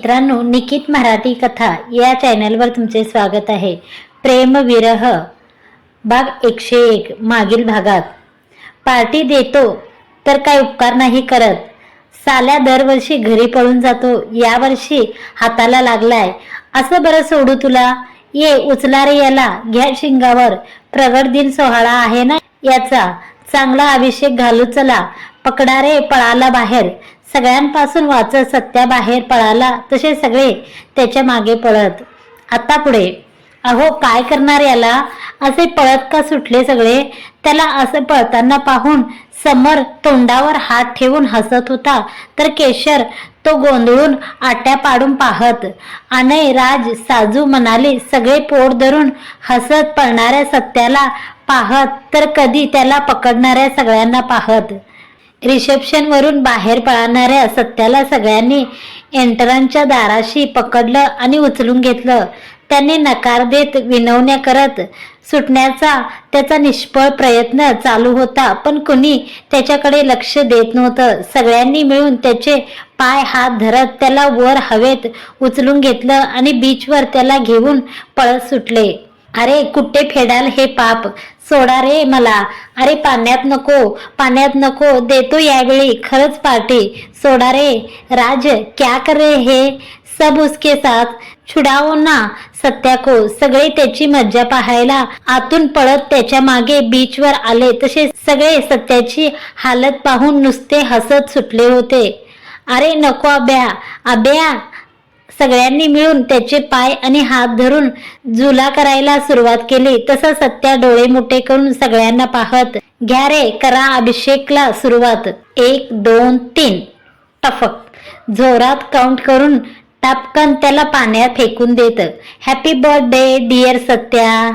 मित्रांनो निकित मराठी कथा या चॅनलवर तुमचे स्वागत आहे. प्रेम विरह भाग एकशे एक मागील भागात. पार्टी देतो तर काय उपकार नाही करत. साल्या दरवर्षी घरी पळून जातो यावर्षी हाताला लागलाय. असं बरं सोडू तुला? ये उचला रे याला घ्या शिंगावर. प्रगट दिन सोहळा आहे ना याचा. चांगला अभिषेक घालू चला. पकडा रे पळाला बाहेर. सगळ्यांपासून वाचत सत्या बाहेर पळाला तसे सगळे त्याच्यामागे पळत. आता पुढे. अहो काय करणार याला? असे पळत का सुटले सगळे? त्याला असं पळताना पाहून समर तोंडावर हात ठेवून हसत होता. तर केशर तो गोंधळून आट्या पाडून पाहत. अनय राज साजू म्हणाले सगळे पोट धरून हसत पळणाऱ्या सत्याला पाहत तर कधी त्याला पकडणाऱ्या सगळ्यांना पाहत. रिसेप्शन वरून बाहेर पळणाऱ्या सत्याला सगळ्यांनी एंटरांच्या दाराशी पकडलं आणि उचलून घेतलं. त्यांनी नकार देत विनवण्या करत सुटण्याचा त्याचा निष्फळ प्रयत्न चालू होता पण कुणी त्याच्याकडे लक्ष देत नव्हतं. सगळ्यांनी मिळून त्याचे पाय हात धरत त्याला वर हवेत उचलून घेतलं आणि बीचवर त्याला घेऊन पळत सुटले. अरे कुठे फेडाल हे पाप? सोडा रे मला. अरे पाण्यात नको पाण्यात नको देतो यावेळी खरंच पार्टी. सोडा रे. राज क्या करे हे? सब उसके साथ. छुडाओ ना सत्या को. सगळे त्याची मज्जा पाहायला आतून पळत त्याच्यामागे बीचवर आले. तसे सगळे सत्याची हालत पाहून नुसते हसत सुटले होते. अरे नको अभ्या अभ्या सगळ्यांनी मिळून त्याचे पाय आणि हात धरून झुला करायला सुरुवात केली. तसं सत्या डोळे मोठे करून सगळ्यांना पाहत घ्या रे करा अभिषेकला सुरुवात. एक दोन तीन. टफक. जोरात काउंट करून टापकन त्याला पाण्यात फेकून देत हॅपी बर्थडे डिअर सत्या.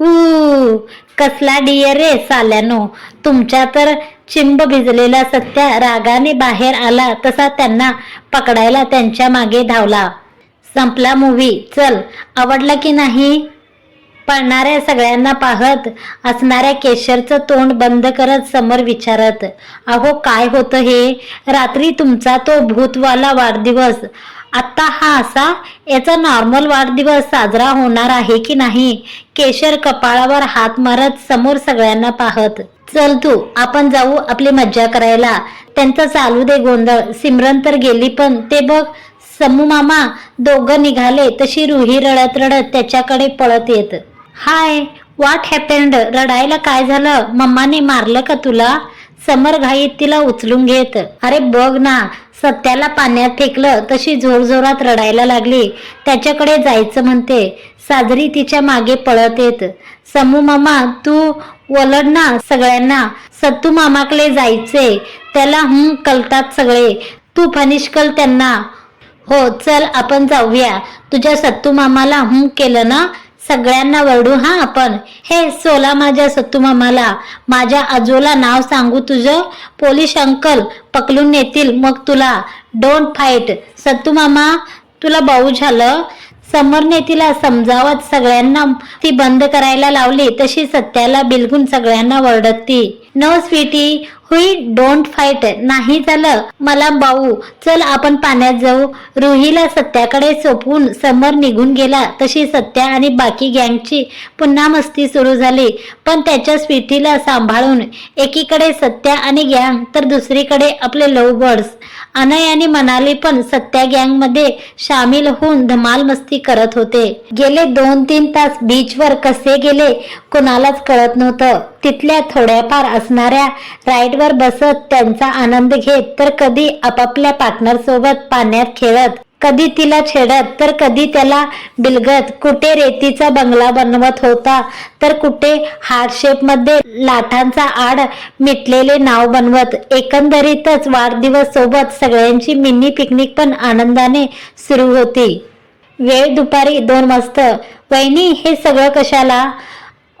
ऊ कसला डिअर रे साल्यानो. तुमच्या तर चिंब भिजलेला सत्या रागाने बाहेर आला तसा त्यांना पकडायला त्यांच्या मागे धावला. संपला मूवी चल आवडला की नाही? पळणाऱ्या सगळ्यांना पाहत असणाऱ्या केशरचं तोंड बंद करत समोर विचारत अहो काय होतं हे? रात्री तुमचा तो भूतवाला वाढदिवस. आता हा असा? याचा नॉर्मल वाढदिवस साजरा होणार आहे की नाही? केशर कपाळावर हात मारत समोर सगळ्यांना पाहत चल तू आपण जाऊ आपली मज्जा करायला. त्यांचा चालू दे गोंधळ. सिमरन तर गेली पण ते बघ समू मामा दोघं निघाले तशी रुही रडत रडत त्याच्याकडे पळत येत. हाय वाट हॅपेंड रडायला काय झालं? मम्माने मारलं का तुला? समर घाईत तिला उचलून घेत. अरे बघ ना सत्याला पाण्यात फेकलं तशी जोरजोरात रडायला लागली. त्याच्याकडे जायचं म्हणते. साजरी तिच्यामागे पळत येत. समू मामा तू वलड ना सगळ्यांना. सत्तू मामाकडे जायचे. त्याला हं कलतात सगळे. तू फनिश कल त्यांना. हो चल आपण जाऊया. तुझ्या सत्तू मामाला हुं केलं ना? सगळ्यांना वरडू हा आपण. हे सोला माझ्या सत्तू मामाला. माझ्या आजोला नाव सांगू तुझं? पोलीस अंकल पकडून नेतील मग तुला. डोंट फाईट सत्तू मामा तुला भाऊ झालं? समरने तिला समजावत सगळ्यांना ती बंद करायला लावली तशी सत्याला बिलगून सगळ्यांना वरडत ती. नो स्वीटी हुई डोंट फाईट नाही झालं. मला बाऊ चल आपण पाण्यात जाऊ. रुहीला सत्याकडे सोपवून समर निघून गेला. तशी सत्या आणि बाकी गँगची पुन्हा मस्ती सुरू झाली. पण त्याच्या स्वीटीला सांभाळून एकीकडे सत्या आणि गँग तर दुसरीकडे आपले लव बर्ड्स अनय आणि मनाली पण सत्या गँगमध्ये सामील होऊन धमाल मस्ती करत होते. गेले दोन तीन तास बीचवर कसे गेले कोणालाच कळत नव्हतं. तिथल्या थोड्याफार असणाऱ्या राईडवर बसत त्यांचा आनंद घेत तर कधी आपापल्या पार्टनर सोबत पाण्यात खेळत कधी तिला छेडत तर कधी त्याला बिलगत. कुठे रेतीचा बंगला बनवत होता तर कुठे हार्ट शेपमध्ये लाटांचा आड मिटलेले नाव बनवत. एकंदरीतच वाढदिवस सोबत सगळ्यांची मिनी पिकनिक पण आनंदाने सुरू होती. वेळ दुपारी दोन वाजता. वहिनी हे सगळं कशाला?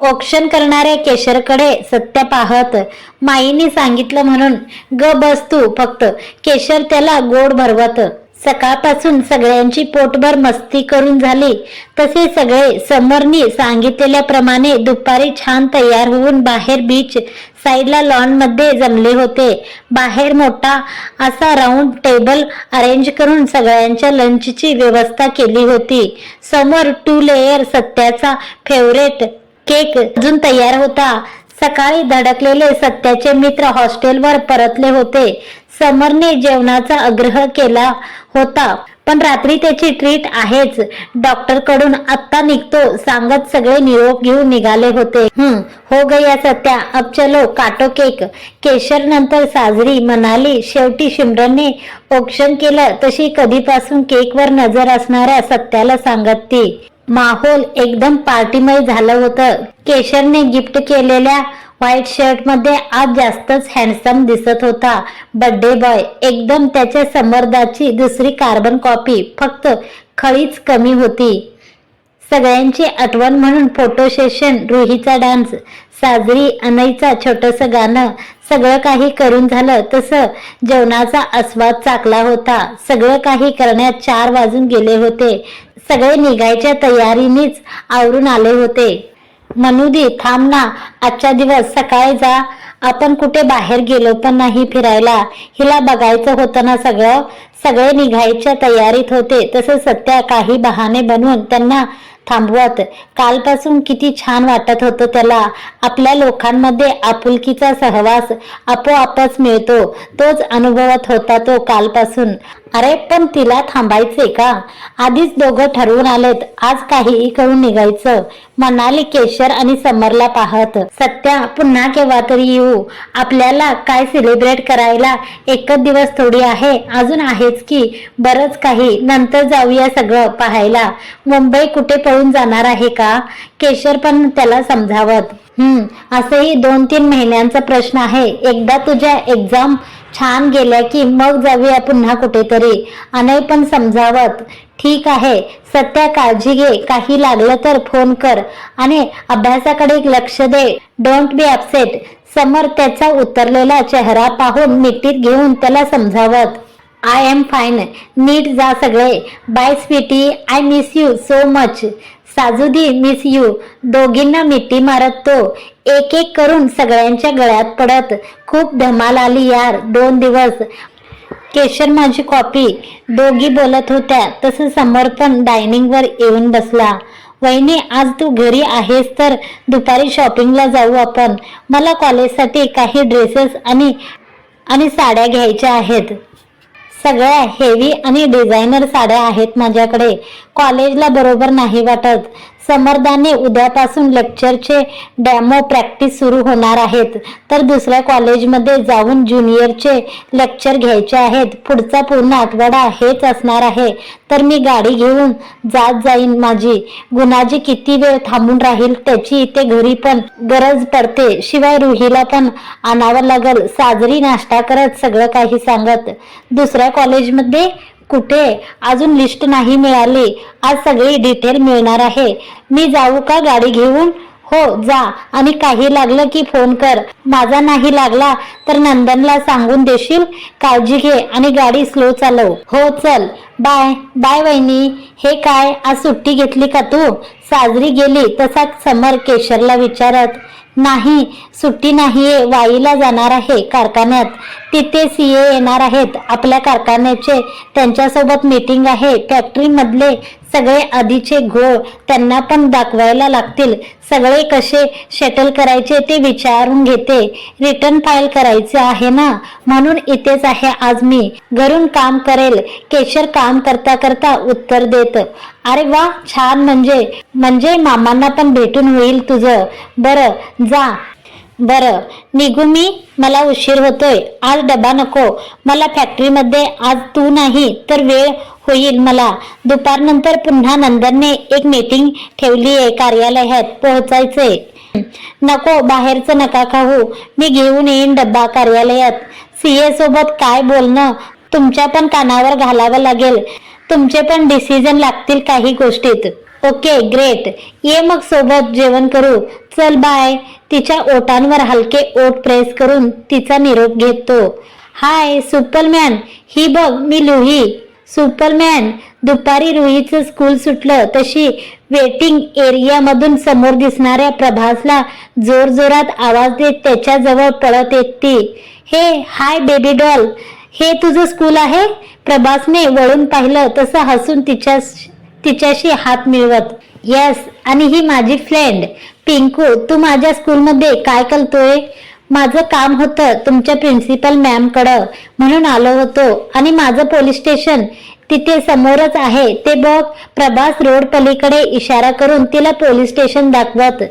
औक्षण करणाऱ्या केशरकडे सत्य पाहत माईने सांगितलं म्हणून ग बस तू फक्त केशर त्याला गोड भरवत. सकाळपासून सगळ्यांची पोटभर मस्ती करून झाली. तसे सगळे समरनी सांगितलेल्याप्रमाणे दुपारी छान तयार होऊन बाहेर बीच साईडला लॉनमध्ये जमले होते. बाहेर मोठा असा राऊंड टेबल अरेंज करून सगळ्यांच्या लंचची व्यवस्था केली होती. समोर टू लेयर सत्याचा फेवरेट केक अजून तयार होता. सकाळी धडकलेले सत्याचे मित्र हॉस्टेलवर परतले होते. समरने जेवणाचा आग्रह केला होता. पण रात्री त्याची ट्रीट आहेच. डॉक्टरकडून आत्ता निघतो सांगत सगळे निरोप घेऊन निघाले होते. हम्म हो गया सत्या अब चलो काटो केक. केशर नंतर साजरी मनाली शेवटी शिमरनने ओक्षण केलं तशी कधीपासून केकवर नजर असणाऱ्या सत्याला सांगत ती. माहोल एकदम पार्टीमय झालं होतं. केशरने गिफ्ट केलेल्या व्हाईट शर्टमध्ये आज जास्तच हँडसम दिसत होता. बर्थडे बॉय एकदम त्याच्या समर्दाची दुसरी कार्बन कॉपी फक्त खळीच कमी होती. सगळ्यांची आठवण म्हणून फोटो सेशन रुहीचा डान्स साजरी अनईचा छोटस गाणं सगळं काही करून झालं तसं जेवणाचा आस्वाद चाकला होता. सगळं काही करण्यात चार वाजून गेले होते. सगळे निघायच्या तयारीनेच आवरून आले होते. मनुदी थांब ना आजचा दिवस सकाळी जा. आपण कुठे बाहेर गेलो पण नाही फिरायला. हिला बघायचं होतं ना सगळं. सगळे निघायच्या तयारीत होते. तसं सत्या काही बहाने बनवून त्यांना थांबवत. कालपासून किती छान वाटत होतं त्याला. आपल्या लोकांमध्ये आपुलकीचा सहवास आपोआपच मिळतो. तोच अनुभवत होता तो कालपासून. अरे पण तिला थांबायचे का? आधीच दोघं ठरवून आलेत. आज काहीही करून निघायचं. म्हणाली केशर आणि समरला पाहत सत्या पुन्हा केव्हा तरी येऊ? आपल्याला काय सेलिब्रेट करायला एकच दिवस थोडी आहे? अजून आहेच की बरंच काही. नंतर जाऊया सगळं पाहायला. मुंबई कुठे पळून जाणार आहे का? केशर पण त्याला समजावत हम्म असंही दोन तीन महिन्यांचा प्रश्न आहे. एकदा तुझ्या एक्झाम छान गेल्या की मग जाऊया पुन्हा कुठेतरी. अनय पण समजावत ठीक आहे सत्या काळजी घे काही लागलं तर फोन कर. आणि अभ्यासाकडे लक्ष दे. डोंट बी अपसेट समर त्याचा उतरलेला चेहरा पाहून मिठीत घेऊन त्याला समजावत आय एम फाईन नीट जा सगळे. Bye sweety I miss you so much Sajudi miss you दोघींना मिठी मारत तो. एक एक करून सगळ्यांच्या गळ्यात पडत. खूप धमाल आली यार दोन दिवस. केशर माझी कॉपी दोघी बोलत होत्या तसं समर्पण डायनिंगवर येऊन बसला. वहिनी आज तू घरी आहेस तर दुपारी शॉपिंगला जाऊ आपण. मला कॉलेजसाठी काही ड्रेसेस आणि आणि साड्या घ्यायच्या आहेत. सगळ्या हेवी आणि डिझायनर साड्या आहेत माझ्याकडे. कॉलेजला बरोबर नाही वाटत. समर्दाने उद्यापासून लेक्चरचे डॅमो प्रॅक्टिस सुरू होणार आहेत. तर दुसऱ्या कॉलेजमध्ये जाऊन ज्युनियरचे लेक्चर घ्यायचे आहेत. पुढचा पूर्ण आठवडा हेच असणार आहे. तर मी गाडी घेऊन जात जाईन माझी. गुणाजी किती वेळ थांबून राहील त्याची इथे घरी पण गरज पडते. शिवाय रुहीला पण आणावं लागल. साजरी नाश्ता करत सगळं काही सांगत. दुसऱ्या कॉलेजमध्ये कुठे? अजून लिस्ट नाही मिळाली. आज सगळी डिटेल मिळणार आहे. मी जाऊ का गाडी घेऊन? हो जा. आणि काही लागलं की फोन कर. माझा नाही लागला तर नंदनला सांगून देशील? काळजी घे आणि गाडी स्लो चालव. हो चल. बाय बाय वहिनी. हे काय? आज सुट्टी घेतली का तू? साजरी गेली तसाच समर केशरला विचारत. नाही सुट्टी नाहीये. वाईला जाणार आहे कारखान्यात. तिथे सीए येणार आहेत. आपल्या कारखान्याचे त्यांच्यासोबत मीटिंग आहे. फॅक्टरीमधले सगळे आधीचे घोळ त्यांना पण दाखवायला लागतील. सगळे कसे शटल करायचे ते विचारून घेते. रिटर्न फाईल करायचे आहे ना? म्हणून इथेच आहे आज मी. घरून काम करेल. केशर काम करता करता उत्तर देत अरे वा छान म्हणजे. म्हणजे मामांना पण भेटून होईल तुझं. बरं जा. बरं निघू मी. मला उशीर होतोय. आज डबा नको. मला फॅक्टरीमध्ये आज तू नाही तर वेळ होईल मला. दुपारनंतर पुन्हा नंदनने एक मीटिंग ठेवली आहे कार्यालयात पोहोचायचंय. नको बाहेरचं नका खाऊ. मी घेऊन येईन डब्बा कार्यालयात. सीए सोबत काय बोलणं? तुमच्या पण कानावर घालावं लागेल. तुमचे पण डिसिजन लागतील काही गोष्टीत. ओके ग्रेट ये मग सोबत जेवण करू. चल बाय तिच्या ओटांवर हलके ओठ प्रेस करून तिचा निरोप घेतो. हाय सुपरमॅन ही बघ मी लुही. सुपरमॅन दुपारी रुहीचं स्कूल सुटलं तशी वेटिंग एरियामधून समोर दिसणाऱ्या प्रभासला जोरजोरात आवाज देत त्याच्याजवळ पळत येत. ती हे हाय बेबी डॉल हे तुझं स्कूल आहे? प्रभासने वळून पाहिलं तसं हसून तिच्या तिच्याशी हात मिळवत. येस आणि ही माझी फ्रेंड. पिंकू तू माझ्या स्कूलमध्ये काय करतोय? माझं काम होतं तुमच्या प्रिन्सिपल मॅमकडं. म्हणून आलो होतो. आणि माझं पोलीस स्टेशन तिथे समोरच आहे. ते बघ प्रभास रोड पलीकडे इशारा करून तिला पोलीस स्टेशन दाखवत.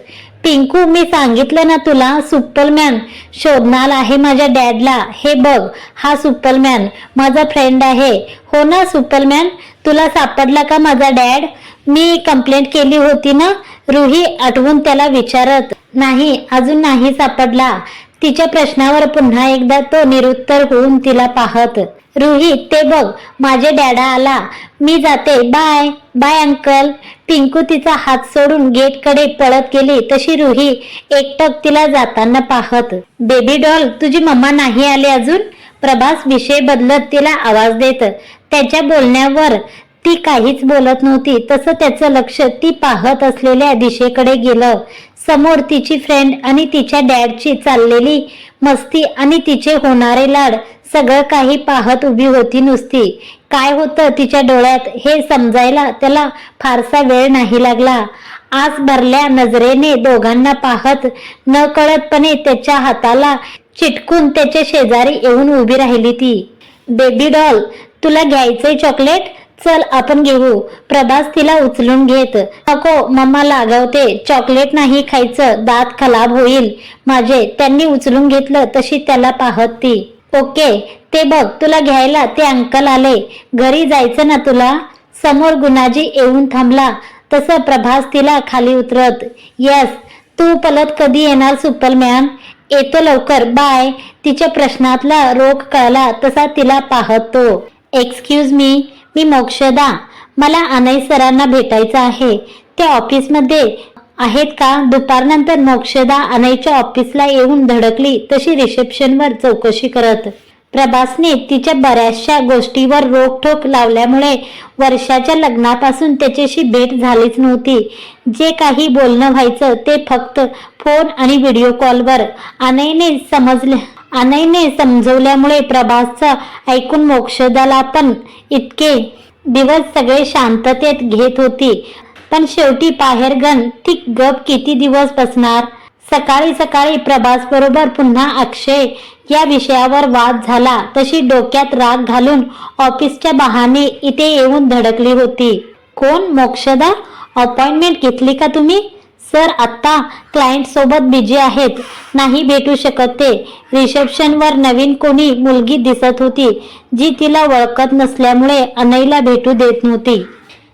पिंकू मी सांगितलं ना तुला सुपरमॅन शोधणार आहे माझ्या डॅडला. हे बघ हा सुपरमॅन माझा फ्रेंड आहे. हो ना सुपरमॅन तुला सापडला का माझा डॅड? मी कंप्लेंट केली होती ना? रुही आठवून त्याला विचारत. नाही अजून नाही सापडला. तिच्या प्रश्नावर पुन्हा एकदा तो निरुत्तर होऊन तिला पाहत. रुही ते बघ माझे डॅडा आला. मी जाते. बाय. Bye uncle. पिंकू तिचा हात सोडून गेटकडे पळत गेली. तशी रुही एकटक तिला जाताना पाहत. बेबी डॉल तुझी मम्मा नाही आली अजून? प्रभास विषय बदलत तिला आवाज देत. त्याच्या बोलण्यावर ती काहीच बोलत नव्हती. तसं त्याचं लक्ष ती पाहत असलेल्या दिशेकडे गेलं. समोर तिची फ्रेंड आणि तिच्या डॅडची चाललेली मस्ती आणि तिचे होणारे लाड सगळं काही पाहत उभी होती नुसती. काय होतं तिच्या डोळ्यात हे समजायला त्याला फारसा वेळ नाही लागला. आस भरल्या नजरेने दोघांना पाहत न कळतपणे त्याच्या हाताला चिटकून त्याच्या शेजारी येऊन उभी राहिली ती. बेबी डॉल तुला घ्यायचंय चॉकलेट? चल आपण घेऊ. प्रभास तिला उचलून घेत नको मम्मा लागवते. चॉकलेट नाही खायचं. दात खराब होईल. माझे. त्यांनी उचलून घेतलं तशी त्याला पाहत ती. ओके ते बघ तुला घ्यायला ते अंकल आले. घरी जायचं ना तुला? समोर गुणाजी येऊन थांबला. तसं प्रभास तिला खाली उतरत. यस तू पलत कधी येणार सुपल मॅम? येतो लवकर बाय. तिच्या प्रश्नातला रोग कळला तसा तिला पाहतो. एक्सक्यूज मी मी मोक्षदा. मला अनय सरांना भेटायचं आहे. त्या ऑफिसमध्ये आहेत का? दुपारनंतर मोक्षदा अनयच्या ऑफिसला येऊन धडकली तशी रिसेप्शनवर चौकशी करत. प्रभासने तिच्या बऱ्याचशा गोष्टीवर रोखोक लावल्यामुळे वर्षाच्या लग्नापासून त्याच्याशी भेट झालीच नव्हती. जे काही बोलणं व्हायचं ते फक्त फोन आणि व्हिडिओ कॉलवर. अनयने समजले अनयने समजवल्यामुळे प्रभासचं ऐकून मोक्षदाला पण इतके दिवस सगळे शांततेत घेत होती. पण शेवटी बाहेरगण ती गप किती दिवस बसणार? सकाळी सकाळी प्रभास बरोबर पुन्हा अक्षय या विषयावर वाद झाला. तशी डोक्यात राग घालून ऑफिसच्या बहाने इथे येऊन धडकली होती. कोण मोक्षदा? अपॉइंटमेंट घेतली का तुम्ही? सर आत्ता क्लायंट सोबत बिझी आहेत. नाही भेटू शकत ते. रिसेप्शनवर नवीन कोणी मुलगी दिसत होती जी तिला ओळखत नसल्यामुळे अनईला भेटू देत नव्हती.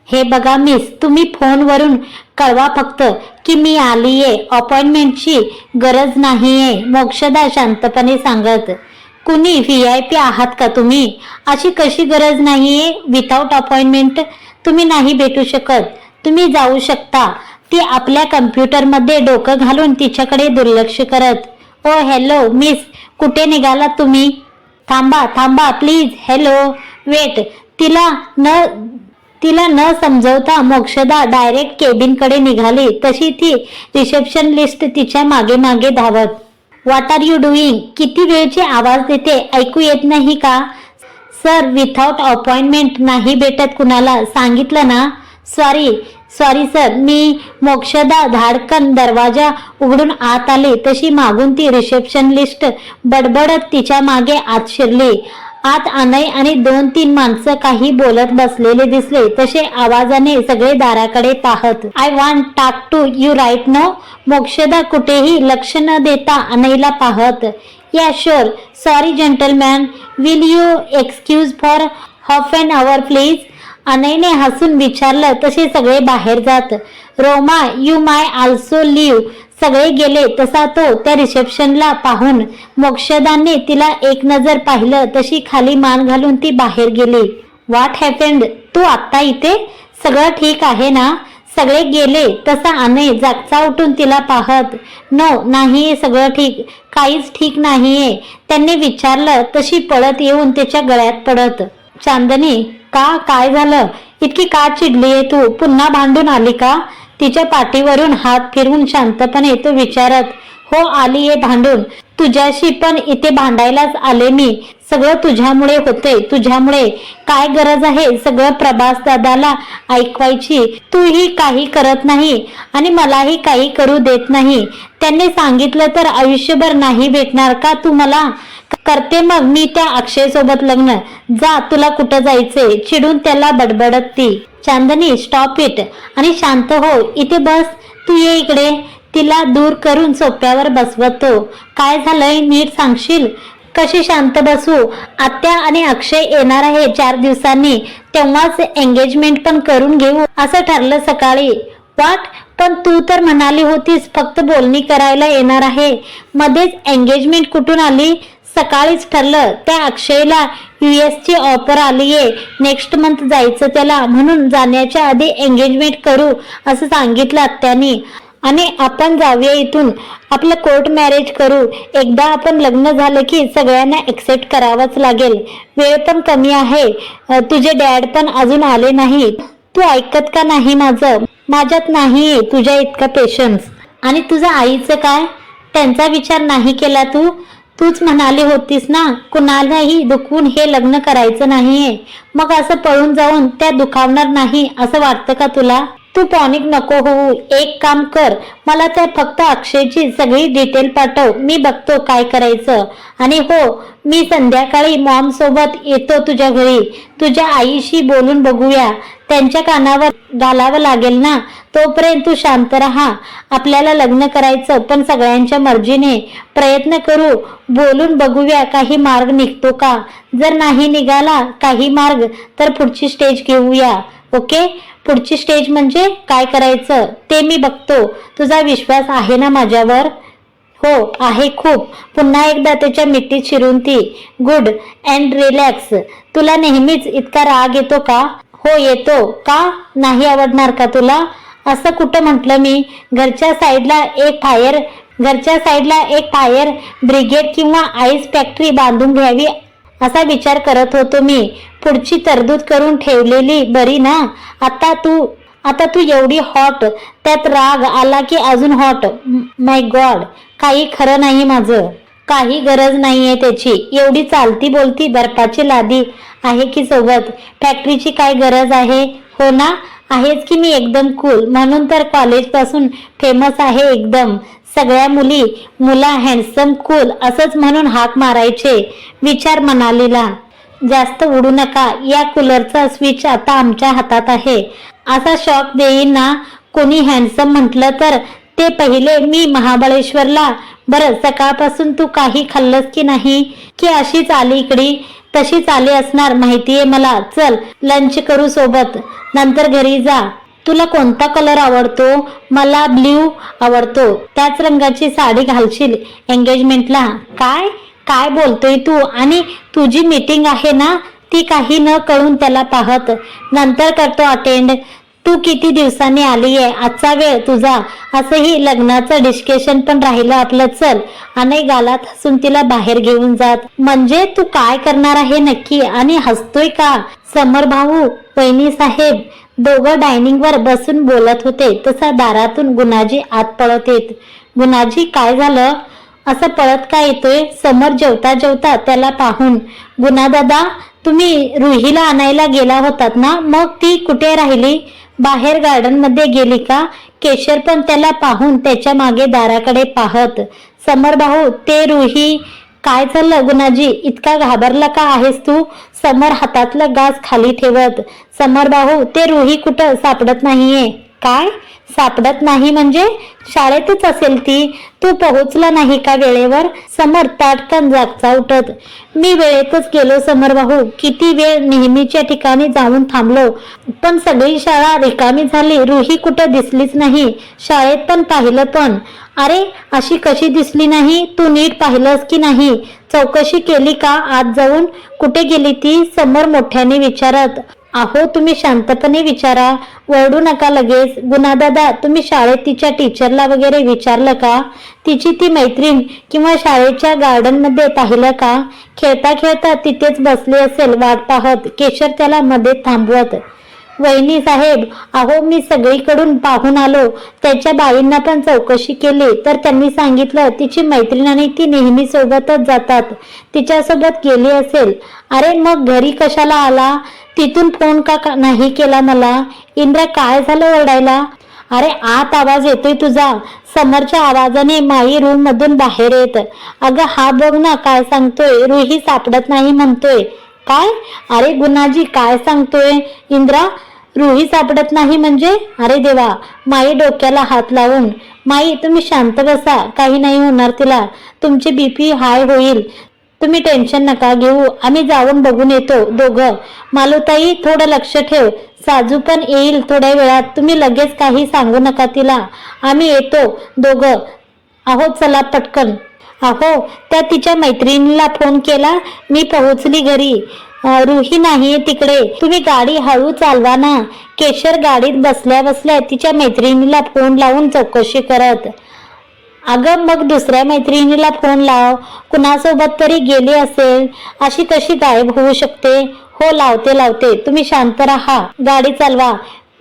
हे बघा मिस तुम्ही फोनवरून कळवा फक्त की मी आलीये. अपॉइंटमेंटची गरज नाहीये. मोक्षदा शांतपणे सांगत कुणी व्ही आय पी आहात का तुम्ही? अशी कशी गरज नाहीये? विथाऊट अपॉइंटमेंट तुम्ही नाही भेटू शकत. तुम्ही जाऊ शकता. ती आपल्या कम्प्युटरमध्ये डोकं घालून तिच्याकडे दुर्लक्ष करत ओ हॅलो मिस कुठे निघाला तुम्ही? थांबा थांबा प्लीज हॅलो वेट तिला न तिला न समजवता मोक्षदा डायरेक्ट केबिनकडे निघाली. तशी ती रिसेप्शन लिस्ट तिच्यामागे मागे धावत. व्हॉट आर यू डुईंग किती वेळची आवाज देते? ऐकू येत नाही का? सर विथाउट अपॉइंटमेंट नाही भेटत कुणाला. सांगितलं ना? सॉरी सॉरी सर मी मोक्षदा धाडकन दरवाजा उघडून आत आली. तशी मागून ती रिसेप्शन लिस्ट बडबडत तिच्यामागे आत शिरली. आत अनय आणि दोन तीन माणसं काही बोलत बसलेले दिसले. तसे आवाजाने सगळे दाराकडे पाहत. I want talk to you right now Mokshada कुठेही लक्ष न देता अनयला पाहत. Yeah sure sorry gentleman will you excuse for half an hour please अनयने हसून विचारलं तसे सगळे बाहेर जात. Roma you may also leave सगळे गेले तसा तो त्या रिसेप्शनला पाहून मोक्षदाने तिला एक नजर पाहिलं तशी खाली मान घालून ती बाहेर गेली. व्हॉट हॅपेंड तू आत्ता इथे? सगळं ठीक आहे ना? सगळे गेले तसा अनय जागचा उठून तिला पाहत. नो नाही सगळं ठीक. काहीच ठीक नाहीये. त्यांनी विचारलं तशी पळत येऊन त्याच्या गळ्यात पडत. चांदनी का? काय झालं? इतकी का चिडली आहे तू? पुन्हा भांडून आली का? तिच्या पाठीवरून हात फिरवून शांतपणे तो विचारत हो आली आहे भांडून. तुझ्याशी पण इथे भांडायलाच आले मी. सगळं तुझ्यामुळे होते तुझ्यामुळे काय गरज आहे? सगळं प्रभास दादाला ऐकवायची. तूही काही करत नाही आणि मलाही काही करू देत नाही. त्यांनी सांगितलं तर आयुष्यभर नाही भेटणार का तू मला? करते मग मी त्या अक्षय सोबत लग्न. जा तुला कुठं जायचंय? चिडून त्याला बडबडत ती. चांदनी स्टॉप इट आणि शांत हो. इथे बस. तू ये इकडे. तिला दूर करून सोप्यावर बसवतो. काय झालंय नीट सांगशील? कशी शांत बसू? आत्या आणि अक्षय येणार आहे चार दिवसांनी. तेव्हाच एंगेजमेंट पण करून घेऊ असं ठरलं सकाळी. वाट पण तू तर म्हणाली होतीस फक्त बोलणी करायला येणार आहे. मध्येच एंगेजमेंट कुठून आली? सकाळीच ठरलं. त्या अक्षयला युएस ची ऑफर आलीये. नेक्स्ट मंथ जायचं त्याला. म्हणून जाण्याच्या आधी एंगेजमेंट करू असं सांगितलं आत्यानी. आणि आपण जाऊया इथून. आपलं कोर्ट मॅरेज करू. एकदा आपण लग्न झालं की सगळ्यांना एक्सेप्ट करावंच लागेल. वेळ पण कमी आहे. तुझे डॅड पण अजून आले नाही तू ऐकत का नाही माझं? माझ्यात नाही तुझ्या इतका पेशन्स आणि तुझं आईचं काय? त्यांचा विचार नाही केला तू? तूच म्हणाली होतीस ना कुणालाही दुखवून हे लग्न करायचं नाहीये. मग असं पळून जाऊन त्या दुखावणार नाही असं वाटतं का तुला? तू पॉनिक नको होऊ. एक काम कर. मला त्या फक्त अक्षयची सगळी डिटेल पाठव. मी बघतो काय करायचं. आणि हो मी संध्याकाळी मॉम सोबत येतो तुझ्या घरी. तुझ्या आईशी बोलून बघूया. त्यांच्या कानावर घालावं लागेल ना? तोपर्यंत तू शांत राहा. आपल्याला लग्न करायचं पण सगळ्यांच्या मर्जीने. प्रयत्न करू. बोलून बघूया काही मार्ग निघतो का? जर नाही निघाला काही मार्ग तर पुढची स्टेज घेऊया. ओके पुढची स्टेज म्हणजे काय करायचं? ते मी बघतो. तुझा विश्वास आहे ना माझ्यावर? हो आहे खूप. पुन्हा एकदा त्याच्या मिठीत शिरून ती. गुड अँड रिलॅक्स तुला नेहमीच इतका राग येतो का? हो येतो. का? नाही आवडणार का तुला? असं कुठं म्हटलं मी? घरच्या साईडला एक फायर घरच्या साईडला एक फायर ब्रिगेड किंवा आईस फॅक्टरी बांधून घ्यावी असा विचार करत होतो मी. पुढची तरतूद करून ठेवलेली बरी ना? आता तू आता तू एवढी हॉट त्यात राग आला की अजून हॉट माय गॉड काही खरं नाही माझं. काही गरज नाहीये त्याची. एवढी चालती बोलती बर्फाची लादी आहे की सोबत. फॅक्टरीची काय गरज आहे? हो ना? आहेच की मी एकदम कूल म्हणून तर कॉलेजपासून फेमस आहे एकदम. सगळ्या मुली मुला हँडसम कूल असंच म्हणून हाक मारायचे. विचार मनालीला जास्त उडू नका या कूलरचा स्विच आता आमच्या हातात आहे. असा शॉक देईन ना कोणी हँडसम म्हटलं तर ते पहिले मी महाबळेश्वरला. बरं सकाळपासून तू काही खाल्लंस की नाही? की अशीच आली इकडी? तशीच आली असणार माहितीये मला. चल लंच करू सोबत. नंतर घरी जा. तुला कोणता कलर आवडतो? मला ब्ल्यू आवडतो. त्याच रंगाची साडी घालशील. एंगेजमेंटला काय? काय बोलतोय तू? आणि तुझी मीटिंग आहे ना ती काही न कळून त्याला पाहत. नंतर करतो अटेंड तू किती दिवसांनी आली आहे आजचा वेळ तुझा. असंही लग्नाचं डिस्कशन पण राहिलं आपलं. चल. आणि गालात हसून तिला बाहेर घेऊन जात. म्हणजे तू काय करणार आहे नक्की? आणि हसतोय का? समर भाऊ वहिनी साहेब दोघं डायनिंग वर बसून बोलत होते. तसा दारातून गुणाजी आत पळत येत. गुणाजी काय झालं? असं पळत का येतोय? समोर जेवता जेवता त्याला पाहून. गुणादादा तुम्ही रुहीला आणायला गेला होतात ना? मग ती कुठे राहिली? बाहेर गार्डनमध्ये गेली का? केशर पण त्याला पाहून त्याच्यामागे दाराकडे पाहत. समर भाऊ ते रुही काय झालं गुणाजी? इतका घाबरला का आहेस तू? समर हातातलं गास खाली ठेवत. समर भाऊ ते रुही कुठं सापडत नाहीये. काय? सापडत नाही म्हणजे? शाळेतच असेल ती. तू पोहोचला नाही का वेळेवर? समर ताटकन जागचा उठत. मी वेळेतच गेलो समर भाऊ. किती वेळ नेहमीच्या ठिकाणी जाऊन थांबलो. पण सगळी शाळा रिकामी झाली. रुही कुठं दिसलीच नाही. शाळेत पण पाहिलं पण. अरे अशी कशी दिसली नाही? तू नीट पाहिलंस की नाही? चौकशी केली का? आत जाऊन कुठे गेली ती? समोर मोठ्याने विचारत. अहो तुम्ही शांतपणे विचारा. वरडू नका लगेच. गुणादादा तुम्ही शाळेत तिच्या टीचरला वगैरे विचारलं का? तिची ती मैत्रीण किंवा शाळेच्या गार्डनमध्ये पाहिलं का? खेळता खेळता तिथेच बसले असेल वाट पाहत. केशर त्याला मध्ये थांबवत. वहिनी साहेब अहो मी सगळीकडून पाहून आलो. त्याच्या बाईंना पण चौकशी केली. तर त्यांनी सांगितलं तिची मैत्रीण आणि ती नेहमी सोबतच जातात. तिच्यासोबत गेली असेल. अरे मग घरी कशाला आला? तिथून फोन का का- नाही केला मला? इंद्रा काय झालं ओरडायला? अरे आत आवाज येतोय तुझा. समोरच्या आवाजाने माई रूम मधून बाहेर येत. अगं हा बघ ना काय सांगतोय. रुही सापडत नाही म्हणतोय. काय? अरे गुणाजी काय सांगतोय? इंद्रा रुही सापडत नाही म्हणजे? अरे देवा माई डोक्याला हात लावून माई तुम्ही शांत बसा काही नाही होणार तिला. तुमचे बीपी हाय होईल. तुम्ही टेन्शन नका घेऊ आम्ही जाऊन बघून येतो दोघं. मालुताई थोडं लक्ष ठेव. साजू पण येईल थोड्या वेळात तुम्ही लगेच काही सांगू नका तिला. आम्ही येतो दोघं. आहो चला पटकन. अहो त्या तिच्या मैत्रिणीला फोन केला मी पोहोचली घरी. रुही नाही तिकडे. तुम्ही गाडी हळू चालवा ना. केशर गाडीत बसल्या बसल्या तिच्या मैत्रिणीला फोन लावून चौकशी करत. अगं मग दुसऱ्या मैत्रिणीला फोन लाव. कुणासोबत तरी गेली असेल. अशी कशी गायब होऊ शकते. हो लावते लावते. तुम्ही शांत राहा. गाडी चालवा.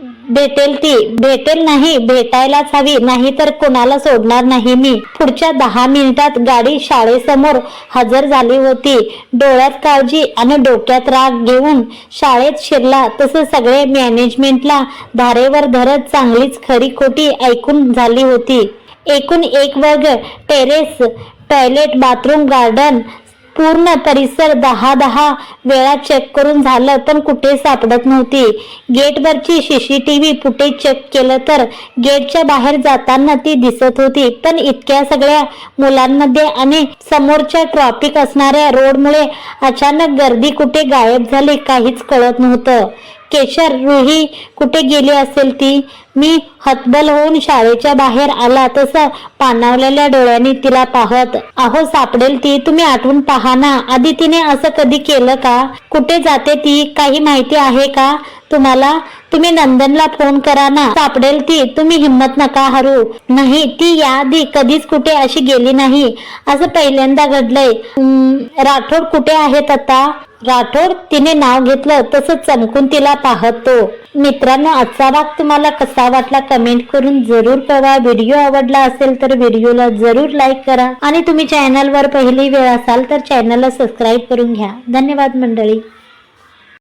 भेटेल ती. भेटेल नाही भेटायलाच हवी. नाही तर कोणाला सोडणार नाही मी. पुढच्या दहा मिनिटात गाडी शाळेसमोर हजर झाली होती. डोळ्यात काळजी आणि डोक्यात राग घेऊन शाळेत शिरला. तसं सगळे मॅनेजमेंटला धारेवर धरत चांगलीच खरी खोटी ऐकून झाली होती. एकूण एक वर्ग टेरेस टॉयलेट बाथरूम गार्डन पूर्ण परिसर दहा दहा वेळा चेक करून झालं पण कुठे सापडत नव्हती. गेटवरची सीसीटीव्ही फुटेज चेक केलं तर गेटच्या बाहेर जाताना ती दिसत होती. पण इतक्या सगळ्या मुलांमध्ये आणि समोरच्या ट्रॉफिक असणाऱ्या रोडमुळे अचानक गर्दी कुठे गायब झाली काहीच कळत नव्हतं. केशर रुही कुठे गेली असेल ती? मी हतबल होऊन शाळेच्या बाहेर आला तसं पाणावलेल्या डोळ्यांनी तिला पाहत. अहो सापडेल ती तुम्ही आठवून पहा ना आधी तिने असं कधी केलं का? कुठे जाते ती? काही माहिती आहे का? तुम्हाला तुम्ही नंदनला फोन करा ना. सापडेल ती. तुम्ही हिंमत नका हरू. नाही ती याआधी कधीच कुठे अशी गेली नाही. असं पहिल्यांदा घडलंय. राठोड कुठे आहेत आता? राठोड तिने नाव घेतलं तसं चमकून तिला पाहतो. मित्रांनो आजचा भाग तुम्हाला कसा वाटला कमेंट करून जरूर कळवा. व्हिडिओ आवडला असेल तर व्हिडिओला जरूर लाईक करा. आणि तुम्ही चॅनलवर पहिली वेळ असाल तर चॅनलला सबस्क्राईब करून घ्या. धन्यवाद मंडळी.